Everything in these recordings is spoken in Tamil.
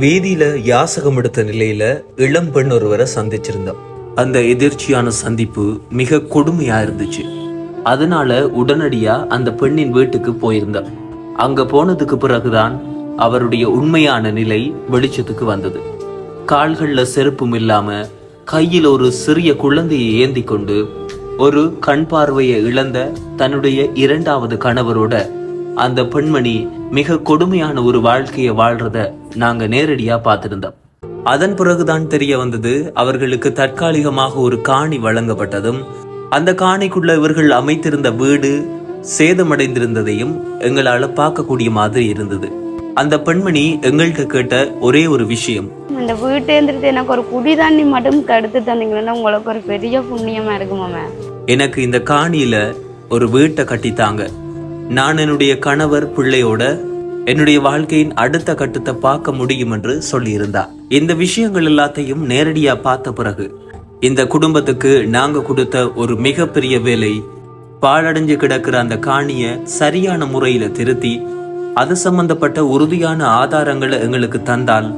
வீதியில யாசகம் எடுத்த நிலையில இளம் பெண் ஒருவரை சந்திச்சிருந்தோம். அந்த எதிர்ச்சியான சந்திப்பு மிக கொடுமையா இருந்துச்சு. அதனால உடனடியா அந்த பெண்ணின் வீட்டுக்கு போயிருந்தோம். அங்க போனதுக்கு பிறகுதான் அவருடைய உண்மையான நிலை வெளிச்சத்துக்கு வந்தது. கால்கள்ல செருப்பும் இல்லாம கையில் ஒரு சிறிய குழந்தையை ஏந்தி கொண்டு ஒரு கண் பார்வையை இழந்த தன்னுடைய இரண்டாவது கணவரோட அந்த பெண்மணி மிக கொடுமையான ஒரு வாழ்க்கையை வாழ்றத நாங்க நேரடியா பார்த்திருந்தோம். அதன் பிறகுதான் தெரிய வந்தது அவர்களுக்கு தற்காலிகமாக ஒரு காணி வழங்கப்பட்டதும் அந்த காணிக்குள்ள இவர்கள் அமைத்திருந்த வீடு சேதமடைந்திருந்ததையும் எங்களால பார்க்கக்கூடிய மாதிரி இருந்தது. அந்த பெண்மணி எங்கள்கிட்ட கேட்ட ஒரே ஒரு விஷயம். அந்த வீட்டேந்திரத்தை எனக்கு ஒரு குடி தண்ணி மட்டும் தடுத்து தந்தீங்கன்னா உங்களுக்கு ஒரு பெரிய புண்ணியமா இருக்குமா மேம் எனக்கு இந்த காணியில ஒரு வீட்டை கட்டித்தாங்க. நான் என்னுடைய கணவர் பிள்ளையோட என்னுடைய வாழ்க்கையின் அடுத்த கட்டத்தை பார்க்க முடியும் என்று சொல்லியிருந்தா இந்த விஷயங்கள் எல்லாத்தையும் நேரடியா பார்த்த பிறகு இந்த குடும்பத்துக்கு நாங்க கொடுத்த ஒரு மிகப்பெரிய வேலை பாழடைஞ்சு கிடக்கிற அந்த காணிய சரியான முறையில திருத்தி அது சம்பந்தப்பட்ட உறுதியான ஆதாரங்களை எங்களுக்கு தந்தால்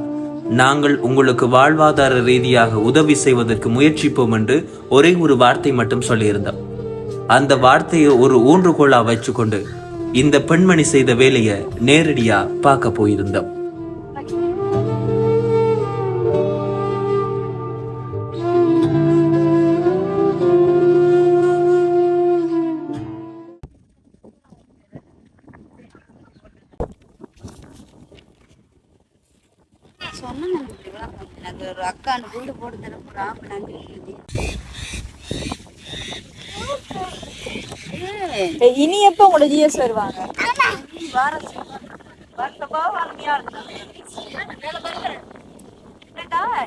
நாங்கள் உங்களுக்கு வாழ்வாதார ரீதியாக உதவி செய்வதற்கு முயற்சிப்போம் என்று ஒரே ஒரு வார்த்தை மட்டும் சொல்லியிருந்தோம். அந்த வார்த்தையை ஒரு ஊன்றுகோலா வச்சுக்கொண்டு இந்த பெண்மணி செய்த வேலையை நேரடியா பார்க்க போயிருந்தோம். சொன்னாங்க எனக்கு ஒரு அக்காண்டு வீடு போட்டு தர போறான் இனி எப்ப உங்களோட ஜிஎஸ் வருவாங்க?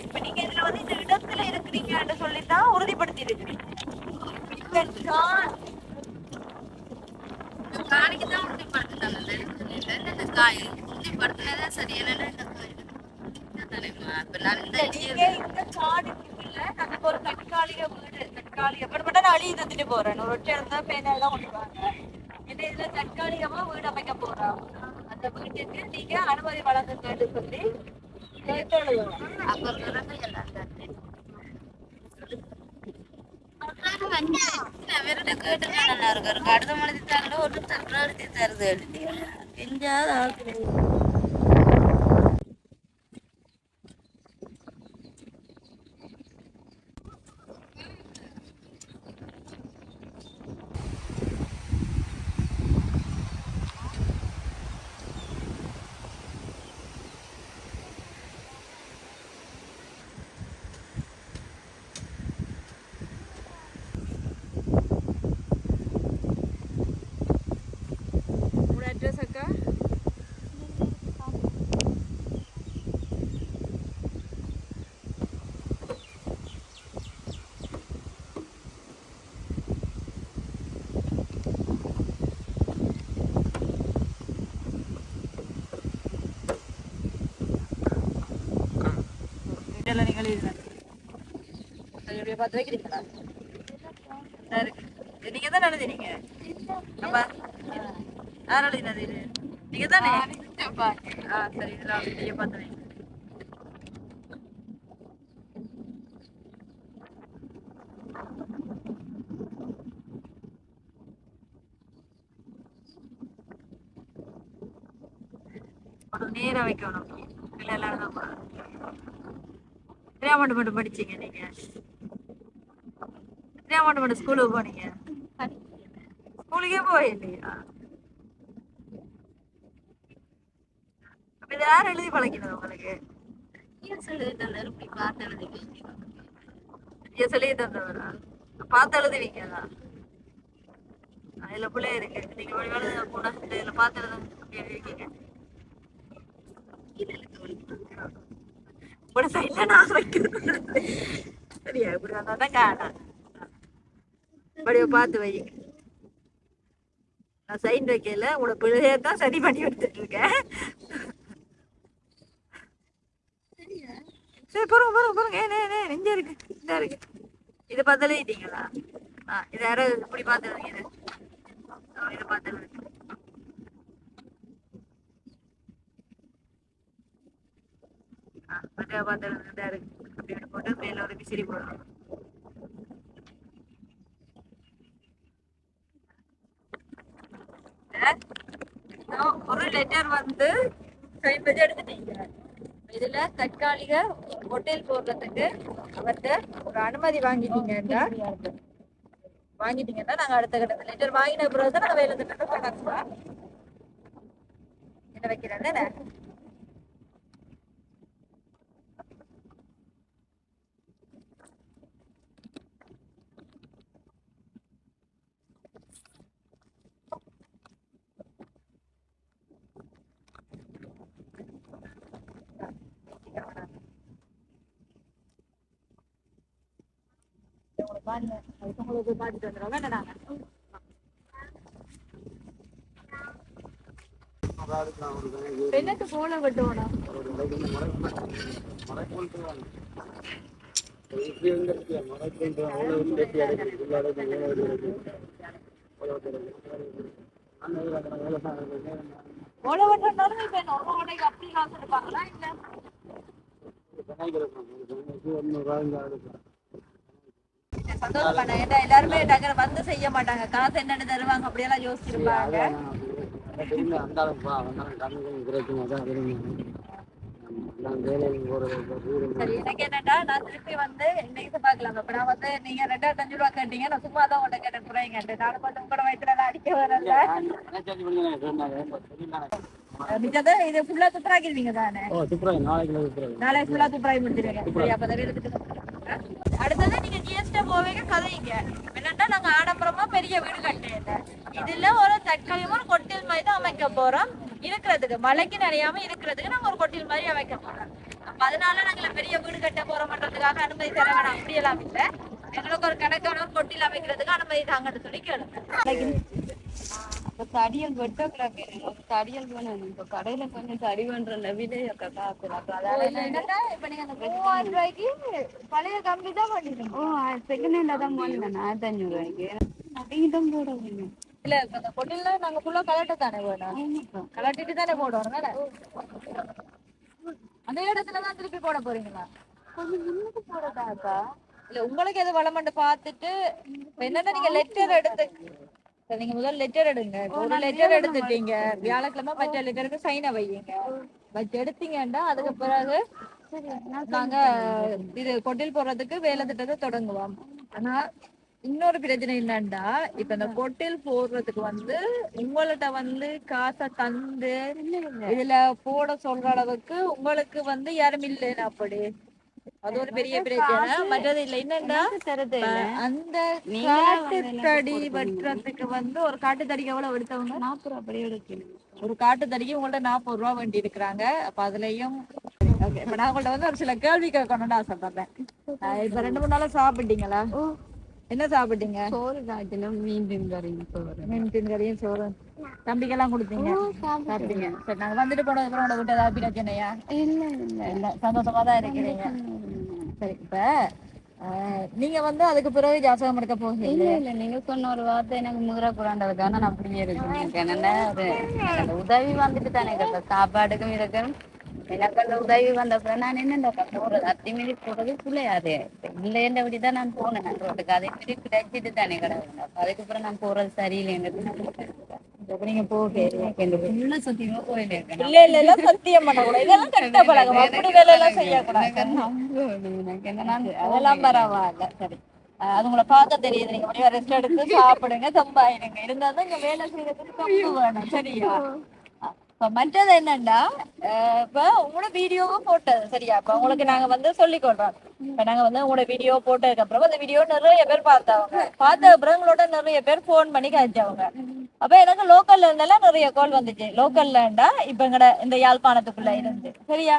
இப்ப நீங்க இதுல வந்து இந்த இடத்துல இருக்கிறீங்கன்னு சொல்லித்தான் உறுதிப்படுத்தி இருக்கிறீங்க காணிக்கு தான் உறுதிப்படுத்தினாங்க இந்த காய் உறுதிப்படுத்தினதான் சரி என்னன்னா இப்ப நான் இந்த நீங்க இந்த காடு இருக்குல்ல நமக்கு ஒரு தற்காலிக வீடு தற்காலிக பட் நான் அழிய தந்துட்டு போறேன். இருந்தா பேனா தான் என்ன இதுல தற்காலிகமா வீடு அமைக்க போறோம் அந்த வீட்டுக்கு நீங்க அனுமதி வழங்குங்கன்னு சொல்லி கேட்டெழுதுவோம் அப்ப கேட்டு நல்லா இருக்காரு கடித மனதி தரல ஒரு தற்காலத்தை தருது எழுதி எஞ்சாவது ஆகுது உங்களோட அட்ரஸ் அக்கா இதெல்லாம் நீங்கள் எழுதுங்க அது இப்படியே பார்த்து வைக்கிறீங்களா நீங்க தான் எழுதினீங்க அப்பா யார் எழுதினது இது நீங்க தானே ஆ சரி இதெல்லாம் நீங்க பார்த்து வைங்க நேரா வைக்கணும் இல்லை எல்லாரும் தான் மட்டும் படிச்சீங்க நீங்க எத்தனையாம் ஆண்டு மட்டும் ஸ்கூலுக்கு போனீங்க? ஸ்கூலுக்கே போயில்லையா இதை யார் எழுதி பழக்கினது உங்களுக்கு? இப்படி சொல்லி தந்தவரா? பார்த்து எழுதுவீங்களா இதுல பிள்ளை இருக்கு. நீங்க வேலை கூட இதுல பார்த்து எழுத எழுதிருக்கீங்க உங்களோட சைட்ல நான் வைக்கிறது சரியா? இப்படி வந்தா தான் காணும். இப்படியே பார்த்து வைங்க நான் சைன் வைக்கல உங்களோட பிள்ளைய தான் சரி பண்ணி எடுத்துட்டு இருக்கேன் சரி போறோம் போறோம் போறோம் ஏ நே நே நெஞ்ச இருக்கு இந்த இருக்கு. இதை பார்த்து எழுதிட்டீங்களா? ஆ இதை யாராவது இப்படி பார்த்து எழுதுங்க இது இதை பார்த்து எழுதுங்க தான் இருக்கு. அப்படி போட்டு மேல ஒரு விசிறி போடணும் ஒரு லெட்டர் வந்து பண்ணி எடுத்துட்டீங்க. இதுல தற்காலிக ஹோட்டல் போடுறதுக்கு அவர்கிட்ட ஒரு அனுமதி வாங்கிட்டீங்கன்னா வாங்கிட்டீங்கன்னா நாங்க அடுத்த கட்ட லெட்டர் வாங்கின பிறகு தான் நாங்க வேலை தொடங்குவோம் என்ன வைக்கிறேன் தானே பாருங்க. அதுக்கு உங்களுக்கு பார்த்துட்டு வந்துடுவோம் வேண்டாம் பெண்ணுக்கு போன விட்டுவோம் ஓலை இப்ப ஓடைக்கு அப்படி காசு எடுப்பாங்களா இல்ல சந்தோஷம் பண்ண. ஏன்னா எல்லாருமே டக்குனு வந்து செய்ய மாட்டாங்க. காசு என்னன்னு தருவாங்க. அப்படியெல்லாம் யோசிச்சிருப்பாங்க. சரி எனக்கு என்னன்னா நான் திருப்பி வந்து இன்னைக்கு பார்க்கலாம். அப்ப நான் வந்து நீங்க ரெண்டாயிரத்தி அஞ்சு ரூபா கேட்டீங்க. நான் சும்மா தான் உங்கள்ட்ட கேட்டேன். குறைங்க நானும் பார்த்து உங்களோட வயிற்றுல அடிக்க வரல. மிச்சத்தை இது ஃபுல்லா துப்புராக்கிடுவீங்க தானே? நாளை ஃபுல்லா துப்புராகி முடிச்சிருங்க சரி அப்ப அடுத்தது நீங்க ஜிஎஸ்டி போவீங்க கதைங்க. என்னன்னா நாங்க ஆடம்பரமா பெரிய வீடு கட்டியல இதுல ஒரு தற்காலிகமா ஒரு கொட்டில் மாதிரி தான் அமைக்க போறோம். இருக்கிறதுக்கு மழைக்கு நனையாம இருக்கிறதுக்கு நாங்க ஒரு கொட்டில் மாதிரி அமைக்க போறோம். அப்ப அதனால நாங்கள பெரிய வீடு கட்ட போறோம்ன்றதுக்காக அனுமதி தர வேணாம். அப்படியெல்லாம் இல்ல. எங்களுக்கு ஒரு கணக்கான ஒரு கொட்டில் அமைக்கிறதுக்கு அனுமதி தாங்கன்னு சொல்லி கேளுங்க. வெட்டக்கூடாது தடியல் வேணும். இப்ப கடையில கொஞ்சம் தடி பண்ற நவீன காக்குறாங்க அதால என்னன்னா இப்ப நீங்க அந்த மூவாயிரம் ரூபாய்க்கு பழைய கம்பி தான் பண்ணிருக்கோம் ஓ செகண்ட் போனேன் ஆயிரத்தி அஞ்சூறு ரூபாய்க்கு. அதிகம் போட வேணும் இல்ல அந்த நாங்க ஃபுல்லா கலட்ட தானே வேணும் கலட்டிட்டு தானே போடுவோம். அந்த இடத்துல தான் திருப்பி போட போறீங்களா? கொஞ்சம் முன்னுக்கு போடதாக்கா இல்ல உங்களுக்கு எது வளமண்டு பார்த்துட்டு இப்ப என்னன்னா நீங்க லெட்டர் எடுத்து நீங்க முதல் லெட்டர் எடுங்க. ஒரு லெட்டர் எடுத்துட்டீங்க. வியாழக்கிழமை மற்ற லெட்டருக்கு சைனை வையுங்க. வச்சு எடுத்தீங்கன்னா அதுக்கு பிறகு நாங்க இது கொட்டில் போடுறதுக்கு வேலை திட்டத்தை தொடங்குவோம். ஆனா இன்னொரு பிரச்சனை என்னன்னா இப்ப இந்த கொட்டில் போடுறதுக்கு வந்து உங்கள்ட்ட வந்து காசை தந்து இதுல போட சொல்ற அளவுக்கு உங்களுக்கு வந்து யாரும் இல்லைன்னு அப்படி. அது ஒரு பெரிய பிரச்சனை மற்றது இல்ல. என்னன்னா அந்த காட்டுத்தடி வெட்டுறதுக்கு வந்து ஒரு காட்டுத்தடிக்கு எவ்வளவு எடுத்தவங்க? நாற்பது ரூபா அப்படியே எடுக்கணும் ஒரு காட்டுத்தடிக்கு உங்கள்ட்ட நாற்பது ரூபா வேண்டி இருக்கிறாங்க. அப்ப அதுலயும் ஓகே இப்ப நான் உங்கள்ட்ட வந்து ஒரு சில கேள்வி கேட்கணும்னு ஆசைப்படுறேன். இப்ப ரெண்டு மூணு நாளா சாப்பிட்டீங்களா? என்ன சாப்பிட்டீங்க? சோறு காய்ச்சலும் மீண்டும் கறியும் சோறு. மீன் தின்கறியும் சோறு. தம்பிக்கெல்லாம் கொடுத்தீங்க? சாப்பிட்டீங்க. சரி நாங்க வந்துட்டு போனதுக்கு அப்புறம் உங்களை விட்டு ஏதாவது பிரச்சனையா இல்ல இல்ல. இல்ல சந்தோஷமா தான் இருக்கிறீங்க சரி இப்ப நீங்க வந்து அதுக்கு பிறகு ஜாசகம் எடுக்க போகிறீங்க இல்ல இல்ல நீங்க சொன்ன ஒரு வார்த்தை எனக்கு முதிர கூடாண்டதுக்காக நான் அப்படியே இருக்கேன். என்னன்னா அது உதவி வந்துட்டு தானே கேட்க சாப்பாடுக்கும் இருக்கும் எனக்கு அந்த உதவி வந்த நான் என்ன போறது அத்திமீறி போறது பிள்ளையாது. இல்லைன்றபடி தான் நான் போனேன். நான் ரோட்டுக்கு அதே மாரி கிடைச்சிட்டு தானே கிடக்கு அதுக்கப்புறம் நான் போறது சரியில்லைங்கிறது நீங்க போக உள்ள சத்தியமா போயிட்டு இல்ல இல்ல இல்ல சத்தியம் பண்ணக்கூடாது இதெல்லாம் கட்ட பழகம் அப்படி வேலை எல்லாம் செய்யக்கூடாது. அதெல்லாம் பரவாயில்ல. சரி. அஹ் அது உங்களை பார்க்க தெரியுது. நீங்க அப்படியே ரெஸ்ட் எடுத்து சாப்பிடுங்க தம்பாயிருங்க இருந்தா தான் இங்க வேலை செய்யறதுக்கு தம்பு வேணும். சரியா? இப்ப மற்றது என்னன்னா இப்ப உங்களோட வீடியோவும் போட்டது. சரியா? இப்ப உங்களுக்கு நாங்க வந்து சொல்லிக் கொள்றோம் இப்ப நாங்க வந்து உங்களோட வீடியோ போட்டதுக்கு அப்புறம் அந்த வீடியோ நிறைய பேர் பார்த்தவங்க பார்த்த அப்புறம் உங்களோட நிறைய பேர் ஃபோன் பண்ணி காய்ச்சவங்க அப்ப எனக்கு லோக்கல்ல இருந்தெல்லாம் நிறைய கால் வந்துச்சு. லோக்கல்லண்டா இப்ப எங்கட இந்த யாழ்ப்பாணத்துக்குள்ள இருந்து. சரியா?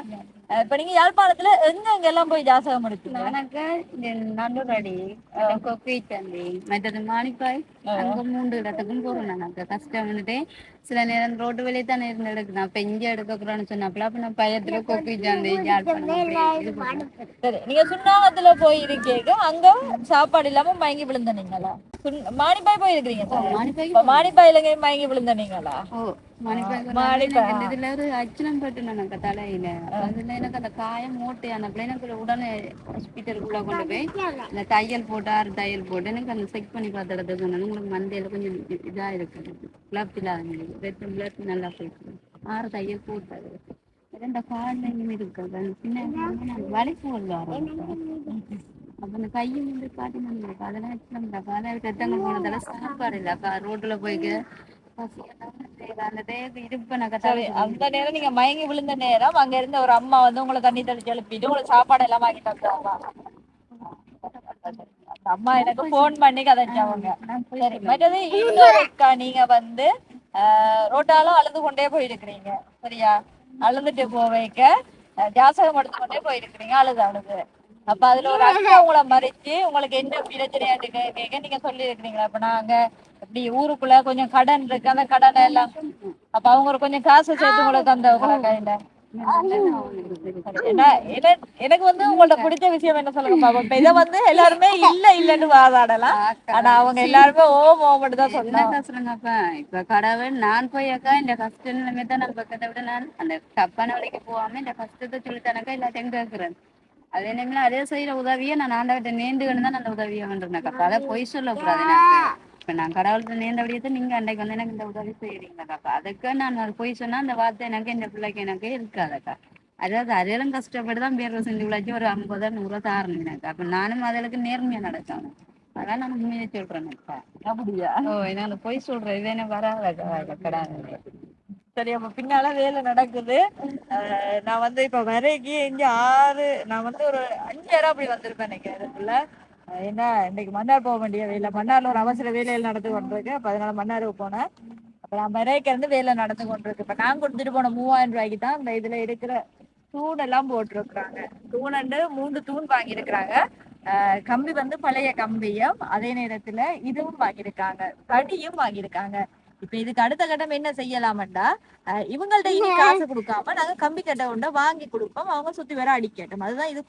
இப்ப நீங்க யாழ்ப்பாணத்துல எங்க எங்க எல்லாம் போய் ஜாசகம் எடுத்தீங்க எனக்கு இந்த நல்லூரடி கொக்கை தந்தி மற்றது மாணிப்பாய் அங்க மூன்று இடத்துக்கும் போறேன் எனக்கு கஷ்டம் வந்துட்டு சில நேரம் ரோட்டு வெளியே தானே இருந்து எடுக்கிறேன் அப்ப இங்க எடுக்க போறேன்னு சொன்னாப்புல. அப்ப நான் பயத்துல யாழ்ப்பாணம் சரி நீங்க சுண்ணாகத்துல போய் இருக்கீங்க அங்க சாப்பாடு இல்லாம மயங்கி விழுந்தனீங்களா சுன்- மானிப்பாய் போய் இருக்கிறீங்க மாணிப்பாய் இப்ப மானிப்பாயில மயங்கி மணிப்பேர். எனக்கு இதுல ஒரு அச்சனம் பட்டு எனக்கு தலையில. அதுல எனக்கு அந்த காயம் மூட்டையானப்பல எனக்கு உடனே ஹாஸ்பிட்டலுக்குள்ள கொண்டு போய் இந்த தையல் போட்டு ஆறு தையல் போட்டு எனக்கு அந்த செக் பண்ணி பார்த்த இடத்துல சொன்னாங்க உங்களுக்கு மண்டையில கொஞ்சம் இதா இருக்கு பிளப் பிளட் நல்லா போயிருக்கு ஆறு தையல் போட்டாரு. இந்த காலில் இனிமே இருக்காது அந்த சின்ன வலி போடல அப்ப அந்த கையும் வந்து காட்டினாங்க அதெல்லாம் வச்சுருந்தாக்கா அதை ரத்தங்கள் போனதால சாப்பாடு இல்லை. அக்கா ரோட்ல போய்க்கு அந்த நேரம் நீங்க மயங்கி விழுந்த நேரம் அங்க இருந்த ஒரு அம்மா வந்து உங்களை தண்ணி தெளிச்சு எழுப்பிட்டு உங்களுக்கு சாப்பாடு எல்லாம் வாங்கி தந்தாங்க அம்மா எனக்கு போன் பண்ணி கதைச்சவங்க சரி மற்றது இன்னொரு அக்கா நீங்க வந்து ரோட்டாலும் அழுது கொண்டே போயிருக்கிறீங்க. சரியா? அழுதுட்டு போவைக்க ஜாசகம் எடுத்துக்கொண்டே போயிருக்கிறீங்க. அழுது அழுது. அப்ப அதுல ஒரு அக்கா உங்களை மறைச்சு உங்களுக்கு என்ன பிரச்சனையாட்டு கே- கேட்க நீங்க சொல்லி இருக்கிறீங்களா அப்ப நாங்க இப்படி ஊருக்குள்ள கொஞ்சம் கடன் இருக்கு. அந்த கடனை எல்லாம் அப்ப அவங்க கொஞ்சம் காசு சேர்த்து உங்களுக்கு தந்தவங்களா கையில? ஏன்னா, என்ன- எனக்கு வந்து உங்கள்ட்ட பிடிச்ச விஷயம் என்ன சொல்லுங்க பாப்போம். இப்ப இதை வந்து எல்லாருமே இல்ல இல்லன்னு வாதாடலாம். ஆனா அவங்க எல்லாருமே ஓம் ஓம் மட்டும் தான் சொன்னாங்க. இப்ப கடவுள் நான் போய் அக்கா இந்த கஷ்ட நிலைமை தான் நான் பக்கத்தை விட நான் அந்த தப்பான வழிக்கு போகாம இந்த கஷ்டத்தை சொல்லித்தானக்கா எல்லாத்தையும் கேட்கிறேன் அதே நேரத்துல அதே செய்யற உதவியை நான் ஆண்டவர்கிட்ட நேர்ந்துக்கிட்டு தான் அந்த உதவியை பண்றேன்க்கா அதை பொய் சொல்லக்கூடாது இப்ப நான் கடவுள்கிட்ட நேர்ந்த விடியத்தை நீங்க அன்றைக்கு வந்து எனக்கு இந்த உதவி செய்யறீங்கக்கா அதுக்கு நான் அது பொய் சொன்னா அந்த வார்த்தை எனக்கு இந்த பிள்ளைக்கு எனக்கு இருக்காதக்கா அதாவது அதையெல்லாம் கஷ்டப்பட்டு தான் பேர் செஞ்சு விளைச்சி ஒரு ஐம்பதோ நூறுரூவா தாரணும் எனக்கு அப்ப நானும் அதுகளுக்கு நேர்மையா நடக்கணும். அதான் நான் உண்மையை சொல்றேன்க்கா அப்படியா? ஓ என்னால போய் சொல்றேன் இது என்ன வராத கடை சரி அப்ப பின்னால வேலை நடக்குது. நான் வந்து இப்ப வரைக்கு இங்க ஆறு நான் வந்து ஒரு அஞ்சரை அப்படி வந்திருப்பேன் இன்னைக்கு இதுக்குள்ள என்ன இன்னைக்கு மன்னார் போக வேண்டிய வேலை. மன்னார்ல ஒரு அவசர வேலையில் நடந்து கொண்டிருக்கு. அப்ப அதனால மன்னாருக்கு போனேன். அப்ப நான் இருந்து வேலை நடந்து கொண்டிருக்கு. இப்ப நான் கொடுத்துட்டு போன மூவாயிரம் ரூபாய்க்கு தான் இந்த இதுல இருக்கிற தூண் எல்லாம் போட்டிருக்கிறாங்க தூணண்டு மூன்று தூண் வாங்கியிருக்கிறாங்க. கம்பி வந்து பழைய கம்பியும் அதே நேரத்துல இதுவும் வாங்கியிருக்காங்க. தடியும் வாங்கியிருக்காங்க. இப்ப இதுக்கு அடுத்த கட்டம் என்ன செய்யலாமண்டா? அஹ் இவங்கள்ட்ட இனி காசு கொடுக்காம நாங்க கம்பி கட்டை கொண்ட வாங்கி கொடுப்போம். அவங்க சுத்தி வேற அடிக்கட்டும் அதுதான் இது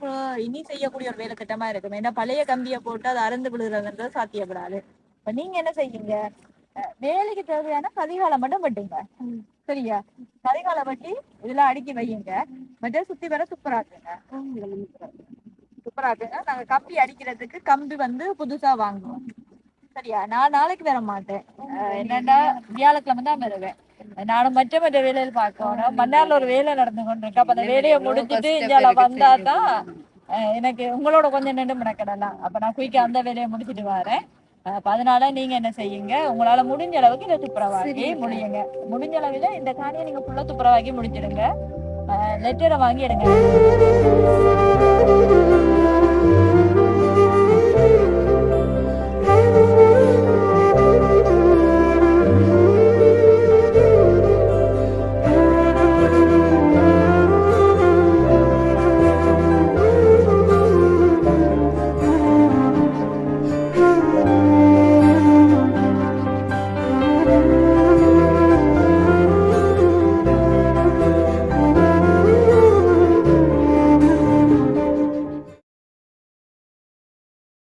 இனி செய்யக்கூடிய ஒரு வேலை கட்டமா இருக்கும். ஏன்னா பழைய கம்பியை போட்டு அது அறுந்து விழுகிறதுன்றது சாத்தியப்படாது. இப்ப நீங்க என்ன செய்யுங்க வேலைக்கு தேவையான கதிகாலம் மட்டும் வெட்டுங்க. சரியா? கதிகாலம் வெட்டி இதெல்லாம் அடுக்கி வையுங்க. மற்ற சுத்தி வர துப்புராக்குங்க துப்புராக்குங்க நாங்க கம்பி அடிக்கிறதுக்கு கம்பி வந்து புதுசா வாங்குவோம். சரியா? நான் நாளைக்கு வர மாட்டேன். என்னன்னா வியாழக்கிழமை தான் வருவேன். நானும் மற்ற மற்ற வேலையில் பார்க்கணும். மன்னார்ல ஒரு வேலை நடந்து கொண்டிருக்கு. அப்ப அந்த வேலையை முடிச்சிட்டு இங்கால வந்தா தான் அஹ் எனக்கு உங்களோட கொஞ்சம் நின்று மெனக்கிடலாம். அப்ப நான் குயிக்க அந்த வேலையை முடிச்சிட்டு வரேன். அப்ப அதனால நீங்க என்ன செய்யுங்க? உங்களால முடிஞ்ச அளவுக்கு இதை துப்புரவாக்கி முடியுங்க. முடிஞ்ச அளவுல இந்த காணியை நீங்க ஃபுல்லா துப்புரவாக்கி முடிச்சிடுங்க. லெட்டரை வாங்கி எடுங்க.